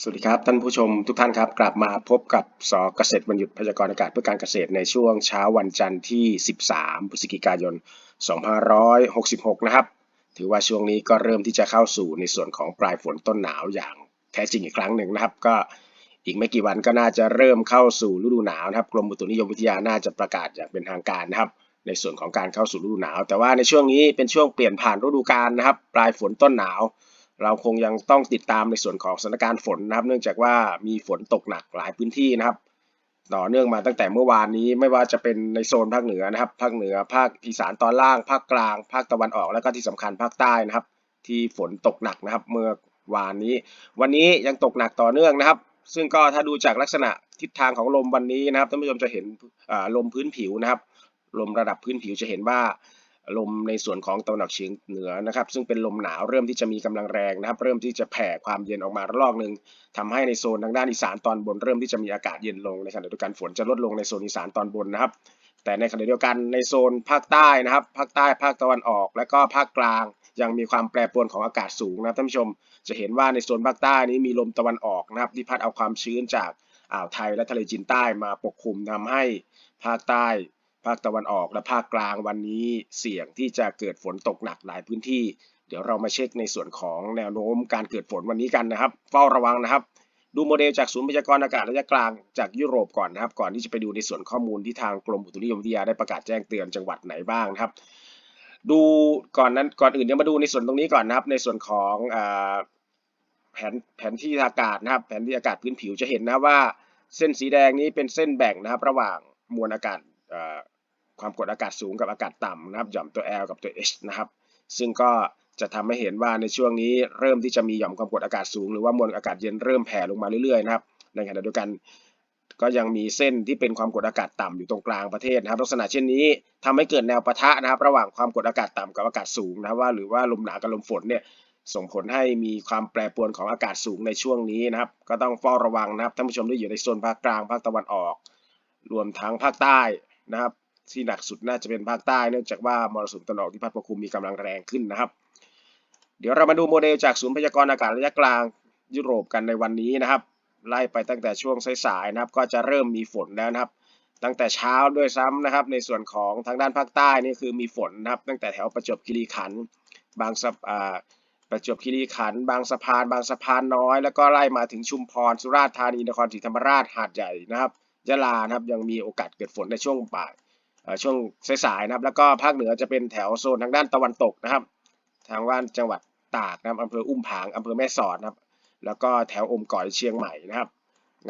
สวัสดีครับ ท่านผู้ชมทุกท่านครับ กลับมาพบกับสเกษตรวันหยุดพยากรณ์อากาศเพื่อการเกษตรในช่วงเช้าวันจันทร์ที่ 13 พฤศจิกายน 2566 นะครับ ถือว่าช่วงนี้ก็เริ่มที่จะเข้าสู่ในส่วนของปลายฝนต้นหนาวอย่างแท้จริงอีกครั้งหนึ่งนะครับ ก็อีกไม่กี่วันก็น่าจะเริ่มเข้าสู่ฤดูหนาวนะครับ กรมอุตุนิยมวิทยาน่าจะประกาศอย่างเป็นทางการนะครับ ในส่วนของการเข้าสู่ฤดูหนาว แต่ว่าในช่วงนี้เป็นช่วงเปลี่ยนผ่านฤดูกาลนะครับ ปลายฝนต้นหนาว เราคงยังต้องติดตามในส่วนของสถานการณ์ฝนนะครับ เนื่องจากว่ามีฝนตกหนักหลายพื้นที่นะครับ ต่อเนื่องมาตั้งแต่เมื่อวานนี้ไม่ว่าจะเป็นในโซนภาคเหนือนะครับ ภาคเหนือภาคอีสานตอนล่าง ภาคกลาง ภาคตะวันออก แล้วก็ที่สำคัญภาคใต้นะครับ ที่ฝนตกหนักนะครับ เมื่อวานนี้ วันนี้ยังตกหนักต่อเนื่องนะครับ ซึ่งก็ถ้าดูจากลักษณะทิศทางของลมวันนี้นะครับท่านผู้ชมจะเห็นลมพื้นผิวนะครับ ลมระดับพื้นผิวจะเห็นว่า ลมในส่วนของตะวันออกเฉียงเหนือนะครับ ซึ่งเป็นลมหนาวเริ่มที่จะมีกำลังแรงนะครับ เริ่มที่จะแผ่ความเย็นออกมาระลอกหนึ่งทำให้ในโซนทางด้านอีสานตอนบนเริ่มที่จะมีอากาศเย็นลงในขณะเดียวกันฝนจะลดลงในโซนอีสานตอนบนนะครับ แต่ในขณะเดียวกันในโซนภาคใต้นะครับภาคใต้ภาคตะวันออก และก็ภาคกลางยังมีความแปรปรวนของอากาศสูงนะครับท่านผู้ชมจะเห็นว่าในโซนภาคใต้นี้มีลมตะวันออกนะครับที่พัดเอาความชื้นจากอ่าวไทยและทะเลจีนใต้มาปกคลุมทำให้ภาคใต้ ภาคตะวันออกและภาคกลางวันนี้เสี่ยงที่จะเกิดฝนตกหนักหลายพื้นที่ เดี๋ยวเรามาเช็คในส่วนของแนวโน้มการเกิดฝนวันนี้กันนะครับ เฝ้าระวังนะครับ ดูโมเดลจากศูนย์พยากรณ์อากาศระยะกลางจากยุโรปก่อนนะครับ ก่อนที่จะไปดูในส่วนข้อมูลที่ทางกรมอุตุนิยมวิทยาได้ประกาศแจ้งเตือนจังหวัดไหนบ้างนะครับ ดูก่อนนั้นก่อนอื่นเดี๋ยวมาดูในส่วนตรงนี้ก่อนนะครับ ในส่วนของอแผนแผนที่อากาศนะครับ แผนที่อากาศพื้นผิวจะเห็นนะว่า เส้นสีแดงนี้เป็นเส้นแบ่งนะครับ ระหว่างมวลอากาศ ความกดอากาศสูงกับอากาศต่ำนะครับหย่อมตัว L กับตัว H นะครับ ซึ่งก็จะทำให้เห็นว่าในช่วงนี้เริ่มที่จะมีหย่อมความกดอากาศสูง หรือว่ามวลอากาศเย็นเริ่มแผ่ลงมาเรื่อยๆนะครับในขณะเดียวกันก็ยังมีเส้นที่เป็นความกดอากาศต่ำอยู่ตรงกลางประเทศนะครับ ลักษณะเช่นนี้ทำให้เกิดแนวปะทะนะครับ ระหว่างความกดอากาศต่ำกับอากาศสูงนะครับว่าหรือว่าลมหนาวกับลมฝนเนี่ยส่งผลให้มีความแปรปรวนของอากาศสูงในช่วงนี้นะครับ ก็ต้องเฝ้าระวังนะครับท่านผู้ชมที่อยู่ในโซนภาคกลางภาคตะวันออก รวมทั้งภาคใต้นะครับ ที่หนักสุดน่าจะเป็นภาคใต้เนื่องจากว่ามรสุมตะวันออกที่พัดปกคลุมมีกำลังแรงขึ้นนะครับ เดี๋ยวเรามาดูโมเดลจากศูนย์พยากรณ์อากาศระยะกลางยุโรปกันในวันนี้นะครับ ไล่ไปตั้งแต่ช่วงสายๆนะครับ ก็จะเริ่มมีฝนแล้วนะครับ ตั้งแต่เช้าด้วยซ้ำนะครับ ในส่วนของทางด้านภาคใต้นี่คือมีฝนนะครับ ตั้งแต่แถวประจวบคีรีขันธ์บางสะอ่าประจวบคีรีขันธ์บางสะพาน บางสะพานน้อย แล้วก็ไล่มาถึงชุมพรสุราษฎร์ธานีนครศรีธรรมราชหาดใหญ่นะครับยะลานะครับยังมีโอกาสเกิดฝนในช่วงบ่าย ช่วงสายๆนะครับ แล้วก็ภาคเหนือจะเป็นแถวโซนทางด้านตะวันตกนะครับ ทางด้านจังหวัดตากนะครับอำเภออุ้มผางอำเภอแม่สอดนะครับ แล้วก็แถวอมก่อยเชียงใหม่นะครับ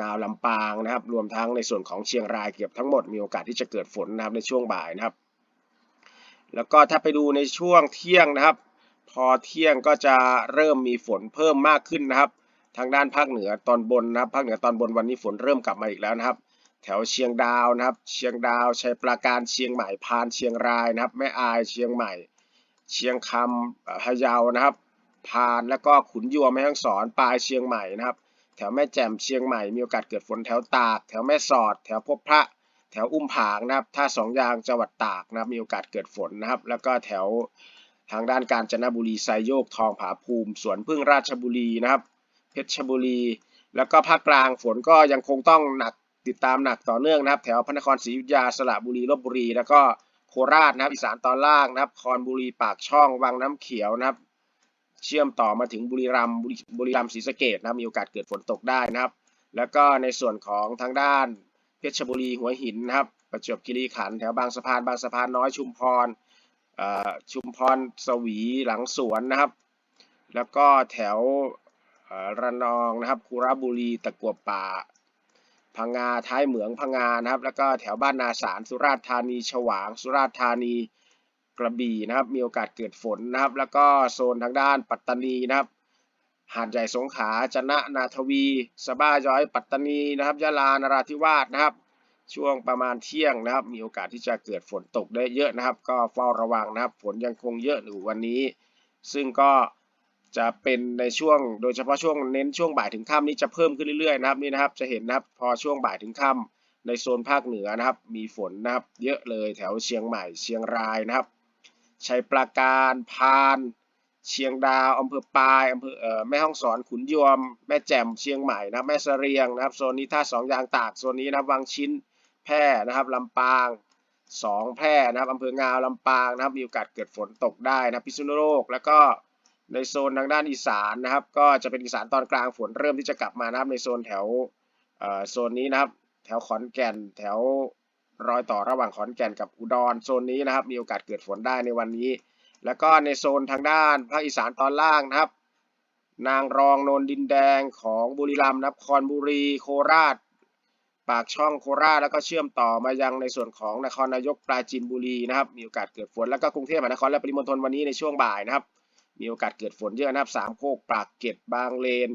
งาวลำปางนะครับ รวมทั้งในส่วนของเชียงรายเกือบทั้งหมดมีโอกาสที่จะเกิดฝนนะครับในช่วงบ่ายนะครับ แล้วก็ถ้าไปดูในช่วงเที่ยงนะครับ พอเที่ยงก็จะเริ่มมีฝนเพิ่มมากขึ้นนะครับ ทางด้านภาคเหนือตอนบนนะครับ ภาคเหนือตอนบนวันนี้ฝนเริ่มกลับมาอีกแล้วนะครับ แถวเชียงดาวนะครับ เชียงดาวชัยปราการเชียงใหม่พานเชียงรายนะครับแม่อายเชียงใหม่ เชียงคำพะเยานะครับพานแล้วก็ขุนยวมแม่ฮ่องสอนปลายเชียงใหม่นะครับ แถวแม่แจ่มเชียงใหม่มีโอกาสเกิดฝนแถวตาก แถวแม่สอด แถวพบพระ แถวอุ้มผางนะครับท่าสองยางจังหวัดตากนะครับมีโอกาสเกิดฝนนะครับ แล้วก็แถวทางด้านกาญจนบุรีไซโยกทองผาภูมิ สวนพึ่งราชบุรีนะครับ เพชรบุรี แล้วก็ภาคกลางฝนก็ยังคงต้องหนัก ติดตามหนักต่อเนื่องนะครับ แถวพระนครศรีอยุธยาสระบุรีลบบุรี แล้วก็โคราชนะครับอีสานตอนล่างนะครับคอนบุรีปากช่องวังน้ำเขียวนะครับ เชื่อมต่อมาถึงบุรีรัมย์บุรีรัมย์ศรีสะเกดนะครับมีโอกาสเกิดฝนตกได้นะครับ แล้วก็ในส่วนของทางด้านเพชรบุรีหัวหินนะครับ ประจวบคีรีขันธ์แถวบางสะพานบางสะพานน้อยชุมพรชุมพรสวีหลังสวนนะครับ แล้วก็แถวระนองนะครับคุระบุรีตะกัวป่า พังงาท้ายเหมืองพังงานะครับ แล้วก็แถวบ้านนาสารสุราษฎร์ธานีฉวาง สุราษฎร์ธานีกระบี่นะครับ มีโอกาสเกิดฝนนะครับ แล้วก็โซนทางด้านปัตตานีนะครับ หาดใหญ่สงขลาจนะนาทวีสบ้าย้อย ปัตตานีนะครับยะลานราธิวาสนะครับ ช่วงประมาณเที่ยงนะครับ มีโอกาสที่จะเกิดฝนตกได้เยอะนะครับ ก็เฝ้าระวังนะครับ ฝนยังคงเยอะอยู่วันนี้ ซึ่งก็ จะเป็นในช่วงโดยเฉพาะช่วงเน้นช่วงบ่ายถึงค่ำนี้จะเพิ่มขึ้นเรื่อยๆนะครับนี่นะครับจะเห็นนะครับพอช่วงบ่ายถึงค่ำในโซนภาคเหนือนะครับ มีฝนนะครับเยอะเลยแถวเชียงใหม่เชียงรายนะครับชัยปราการพานเชียงดาวอำเภอปายอำเภอแม่ฮ่องสอนขุนยวม แม่แจ่มเชียงใหม่นะแม่เสรียงนะครับโซนนี้ท่าสองยางตากโซนนี้นะวังชิ้นแพร่นะครับลำปางสองแพร่นะครับอำเภองาวลำปางนะครับมีโอกาสเกิดฝนตกได้นะพิษณุโลกแล้วก็ ในโซนทางด้านอีสานนะครับ ก็จะเป็นอีสานตอนกลางฝนเริ่มที่จะกลับมานะครับในโซนแถวโซนนี้นะครับ แถวขอนแก่นแถวรอยต่อระหว่างขอนแก่นกับอุดรโซนนี้นะครับ มีโอกาสเกิดฝนได้ในวันนี้ แล้วก็ในโซนทางด้านภาคอีสานตอนล่างนะครับ นางรองนนดินแดงของบุรีรัมย์นครบุรีโคราช ปากช่องโคราชแล้วก็เชื่อมต่อมายังในส่วนของนครนายกปราจีนบุรีนะครับ มีโอกาสเกิดฝนแล้วก็กรุงเทพมหานครและปริมณฑลวันนี้ในช่วงบ่ายนะครับ มีโอกาสเกิดฝนเยอะนะครับสามโคกปากเก็ดบางเลน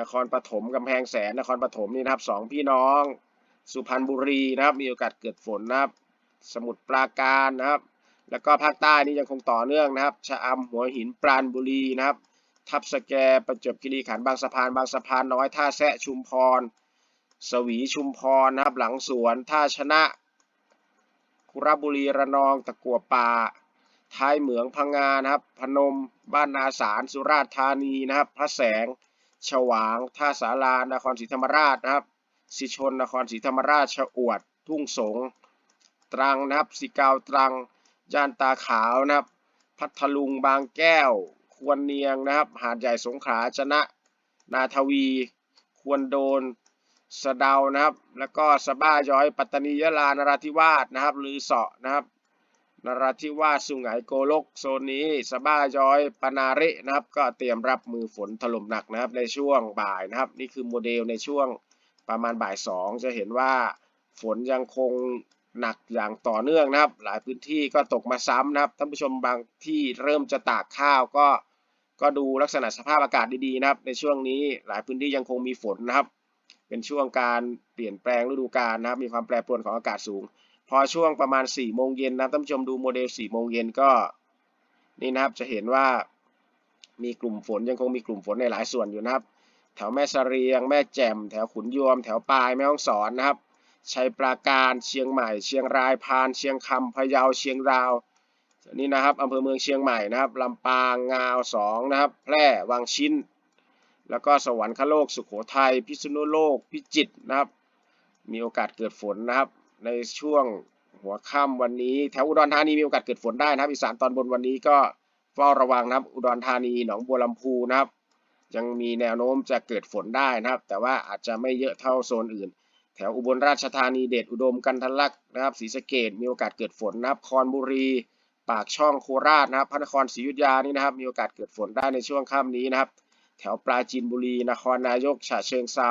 นครปฐมกำแพงแสนนครปฐมนี่นะครับสองพี่น้อง สุพรรณบุรีนะครับ มีโอกาสเกิดฝนนะครับ สมุทรปราการนะครับ แล้วก็ภาคใต้นี่ยังคงต่อเนื่องนะครับชะอำหัวหินปราณบุรีนะครับ ทับสแกประจวบคีรีขันธ์บางสะพานบางสะพานน้อยท่าแซะชุมพร สวีชุมพรนะครับ หลังสวนท่าชนะคุระบุรีระนองตะกัวป่า ท้ายเหมืองพังงานะครับ พนม บ้านนาสาร สุราษฎร์ธานีนะครับ พระแสง ฉวาง ท่าสารานครศรีธรรมราชนะครับ สิชน นครศรีธรรมราชชะอวด ทุ่งสง ตรังนะครับ สิเกาตรัง ย่านตาขาวนะครับ พัทลุง บางแก้ว ควรเนียงนะครับ หาดใหญ่สงขลา ชนะ นาทวี ควรโดน สะเดานะครับ แล้วก็สะบ้าย้อย ปัตตานี ยะลา นราธิวาสนะครับลือเสาะนะครับ นราธิวาสสุไหงโกลกโซนนี้สบ้าย้อยปนาระนะครับ ก็เตรียมรับมือฝนถล่มหนักนะครับในช่วงบ่ายนะครับ นี่คือโมเดลในช่วงประมาณบ่ายสองจะเห็นว่าฝนยังคงหนักอย่างต่อเนื่องนะครับ หลายพื้นที่ก็ตกมาซ้ำนะครับท่านผู้ชมบางที่เริ่มจะตากข้าวก็ก็ดูลักษณะสภาพอากาศดีๆนะครับ ในช่วงนี้หลายพื้นที่ยังคงมีฝนนะครับ เป็นช่วงการเปลี่ยนแปลงฤดูกาลนะครับ มีความแปรปรวนของอากาศสูง พอช่วงประมาณ4ี่โมงเย็นนะครับท่านผู้ชมดูโมเดล4ี่โมงเย็นก็นี่นะครับจะเห็นว่ามีกลุ่มฝนยังคงมีกลุ่มฝนในหลายส่วนอยู่นะครับ แถวแม่เสรียง แม่แจ่ม แถวขุนยวม แถวปลายแม่ฮ่องสอนนะครับชัยปราการเชียงใหม่ เชียงรายพาน เชียงคำพะเยาเชียงดาวนี่นะครับอำเภอเมืองเชียงใหม่นะครับลำปางงาวสองนะครับแพร่วังชิ้น แล้วก็สวรรคโลกสุขโขทัยพิษณุโลกพิจิตรนะครับ มีโอกาสเกิดฝนนะครับ ในช่วงหัวค่ำวันนี้แถวอุดรธานีมีโอกาสเกิดฝนได้นะครับอีสานตอนบนวันนี้ก็เฝ้าระวังนะครับ อุดรธานีหนองบัวลำพูนะครับ ยังมีแนวโน้มจะเกิดฝนได้นะครับ แต่ว่าอาจจะไม่เยอะเท่าโซนอื่น แถวอุบลราชธานีเดชอุดมกันทลักนะครับศรีสะเกดมีโอกาสเกิดฝนนะครับคอนบุรี ปากช่องโคราชนะครับพระนครศรีอยุธยานี่นะครับ มีโอกาสเกิดฝนได้ในช่วงค่ำนี้นะครับ แถวปราจีนบุรี นครนายกฉะเชิงเซา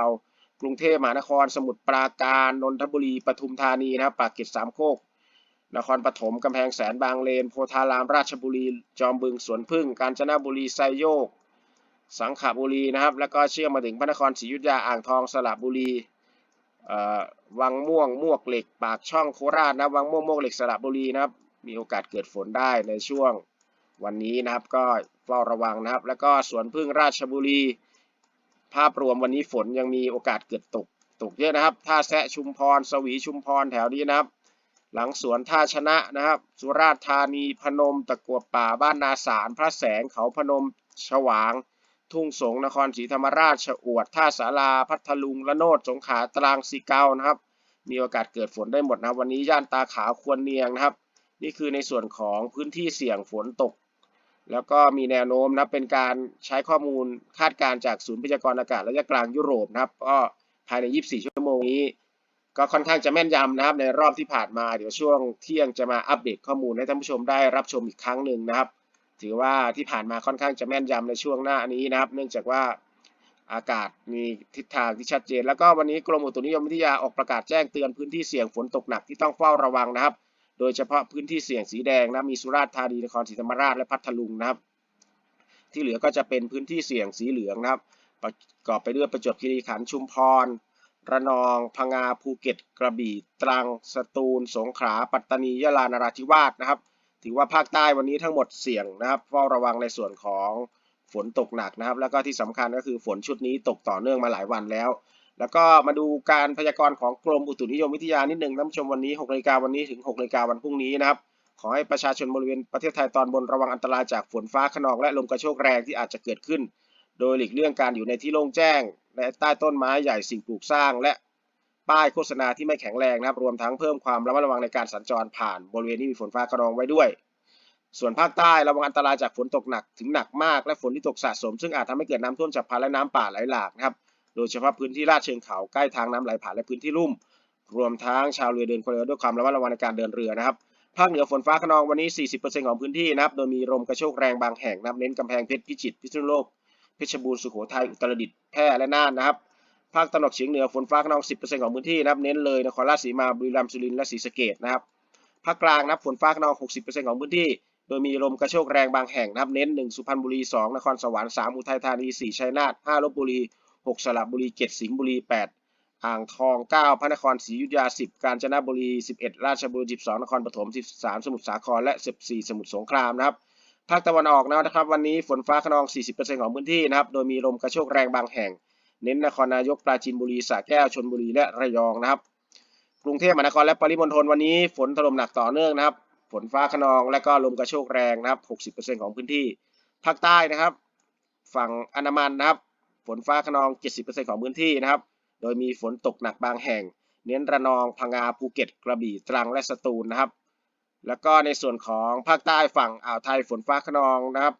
กรุงเทพมหานคร สมุทรปราการนนทบุรีปทุมธานีนะครับปากเกร็ดสามโคกนครปฐมกำแพงแสนบางเลน โพธารามราชบุรี จอมบึงสวนพึ่ง กาญจนบุรีไซโยก สังขบุรีนะครับ แล้วก็เชื่อมมาถึงพระนครศรีอยุธยาอ่างทองสระบุรีวังม่วงมวกเหล็ก ปากช่องโคราชนะวังม่วงมวกเหล็กสระบุรีนะครับ มีโอกาสเกิดฝนได้ในช่วงวันนี้นะครับ ก็เฝ้าระวังนะครับ แล้วก็สวนพึ่งราชบุรี ภาพรวมวันนี้ฝนยังมีโอกาสเกิดตกตกเยอะนะครับ ท่าแซะชุมพร สวีชุมพรแถวนี้นะครับ หลังสวนท่าชนะนะครับ สุราษฎร์ธานีพนม ตะกัวป่าบ้านนาสาร พระแสงเขาพนมฉวาง ทุ่งสงนครศรีธรรมราชชะอวด ท่าสาราพัทลุงละโนดสงขลาตรังสีเกานะครับ มีโอกาสเกิดฝนได้หมดนะวันนี้ย่านตาขาวควรเนียงนะครับ นี่คือในส่วนของพื้นที่เสี่ยงฝนตก แล้วก็มีแนวโน้มนะเป็นการใช้ข้อมูลคาดการจากศูนย์พยากรณ์อากาศระยะกลางยุโรปนะครับก็ภายใน 24 ชั่วโมงนี้ ก็ค่อนข้างจะแม่นยำนะครับในรอบที่ผ่านมาเดี๋ยวช่วงเที่ยงจะมาอัปเดตข้อมูลให้ท่านผู้ชมได้รับชมอีกครั้งหนึ่งนะครับ ถือว่าที่ผ่านมาค่อนข้างจะแม่นยำในช่วงหน้านี้นะครับ เนื่องจากว่าอากาศมีทิศทางที่ชัดเจน แล้วก็วันนี้กรมอุตุนิยมวิทยาออกประกาศแจ้งเตือนพื้นที่เสี่ยงฝนตกหนักที่ต้องเฝ้าระวังนะครับ โดยเฉพาะพื้นที่เสี่ยงสีแดงนะมีสุราษฎร์ธานีนครศรีธรรมราชและพัทลุงนะครับ ที่เหลือก็จะเป็นพื้นที่เสี่ยงสีเหลืองนะครับ ประกอบไปด้วยประจวบคีรีขันธ์ชุมพร ระนอง พังงาภูเก็ต กระบี่ ตรัง สตูล สงขลา ปัตตานี ยะลา นราธิวาสนะครับ ถือว่าภาคใต้วันนี้ทั้งหมดเสี่ยงนะครับเฝ้าระวังในส่วนของฝนตกหนักนะครับ แล้วก็ที่สำคัญก็คือฝนชุดนี้ตกต่อเนื่องมาหลายวันแล้ว แล้วก็มาดูการพยากรณ์ของกรมอุตุนิยมวิทยานิดหนึ่งท่านผู้ชมวันนี้6นาฬิกาวันนี้ถึง6นาฬิกาวันพรุ่งนี้นะครับ ขอให้ประชาชนบริเวณประเทศไทยตอนบนระวังอันตรายจากฝนฟ้าขนองและลมกระโชกแรงที่อาจจะเกิดขึ้น โดยหลีกเลี่ยงการอยู่ในที่โล่งแจ้งและใต้ต้นไม้ใหญ่สิ่งปลูกสร้าง และป้ายโฆษณาที่ไม่แข็งแรงนะครับ รวมทั้งเพิ่มความระมัดระวังในการสัญจรผ่านบริเวณที่มีฝนฟ้าขนองไว้ด้วย ส่วนภาคใต้ระวังอันตรายจากฝนตกหนักถึงหนักมากและฝนที่ตกสะสม ซึ่งอาจทำให้เกิดน้ำท่วมฉับพลันและน้ำป่าไหลหลากนะครับ ดยเฉพาะพื้นที่ลาดเชิงเขาใกล้ทางน้ำไหลผ่านและพื้นที่ลุ่ม รวมทั้งชาวเรือเดินเรือด้วยความระมัดระวังในการเดินเรือนะครับภาคเหนือฝนฟ้าขนองวันนี้ 40%ของพื้นที่นะครับ โดยมีลมกระโชกแรงบางแห่งนับเน้นกำแพงเพชรพิจิตรพิษณุโลก เพชรบูรณ์สุโขทัยอุตรดิตถ์แพร่และน่านนะครับ ภาคตะวันออกเฉียงเหนือฝนฟ้าขนอง 10%ของพื้นที่นับเน้นเลยนครราชสีมาบุรีรัมย์สุรินทร์และศรีสะเกษนะครับ ภาคกลางนับฝนฟ้าขนอง 60%ของพื้นที่ โดยมีลมกระโชกแรงบางแห่งนับเน้น 1 สุพรรณบุรี 2 นครสวรรค์ 3 อุทัยธานี 4 ชัยนาท 5 ลบบุรี 6 สระบุรี 7 สิงห์บุรี 8 อ่างทอง 9 พระนครศรีอยุธยา 10 กาญจนบุรี 11 ราชบุรี 12 นครปฐม 13 สมุทรสาคร และ 14 สมุทรสงครามนะครับ ภาคตะวันออกนะครับ วันนี้ฝนฟ้าขนอง 40%ของพื้นที่นะครับ โดยมีลมกระโชกแรงบางแห่ง เน้นนครนายก ปราจีนบุรี สระแก้ว ชลบุรี และระยองนะครับกรุงเทพมหานครและปริมณฑลวันนี้ฝนถล่มหนักต่อเนื่องนะครับ ฝนฟ้าขนองและก็ลมกระโชกแรงนะครับ 60%ของพื้นที่ ภาคใต้นะครับ ฝั่งอันดามันนะครับ ฝนฟ้าขนอง 70%ของพื้นที่นะครับ โดยมีฝนตกหนักบางแห่ง เน้นระนอง พังงา ภูเก็ต กระบี่ ตรัง และสตูลนะครับ แล้วก็ในส่วนของภาคใต้ฝั่งอ่าวไทยฝนฟ้าขนองนะครับ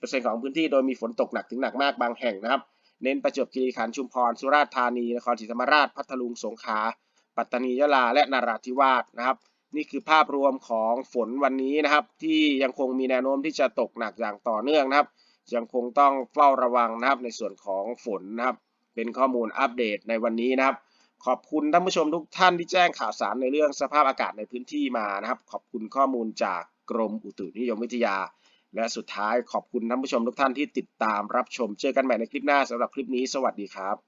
70%ของพื้นที่ โดยมีฝนตกหนักถึงหนักมากบางแห่งนะครับ เน้นประจวบคีรีขันธ์ ชุมพร สุราษฎร์ธานี นครศรีธรรมราช พัทลุง สงขลา ปัตตานี ยะลา และนราธิวาสนะครับ นี่คือภาพรวมของฝนวันนี้นะครับ ที่ยังคงมีแนวโน้มที่จะตกหนักอย่างต่อเนื่องนะครับ ยังคงต้องเฝ้าระวังนะครับในส่วนของฝนนะครับ เป็นข้อมูลอัปเดตในวันนี้นะครับ ขอบคุณท่านผู้ชมทุกท่านที่แจ้งข่าวสารในเรื่องสภาพอากาศในพื้นที่มานะครับ ขอบคุณข้อมูลจากกรมอุตุนิยมวิทยา และสุดท้ายขอบคุณท่านผู้ชมทุกท่านที่ติดตามรับชม เจอกันใหม่ในคลิปหน้าสำหรับคลิปนี้ สวัสดีครับ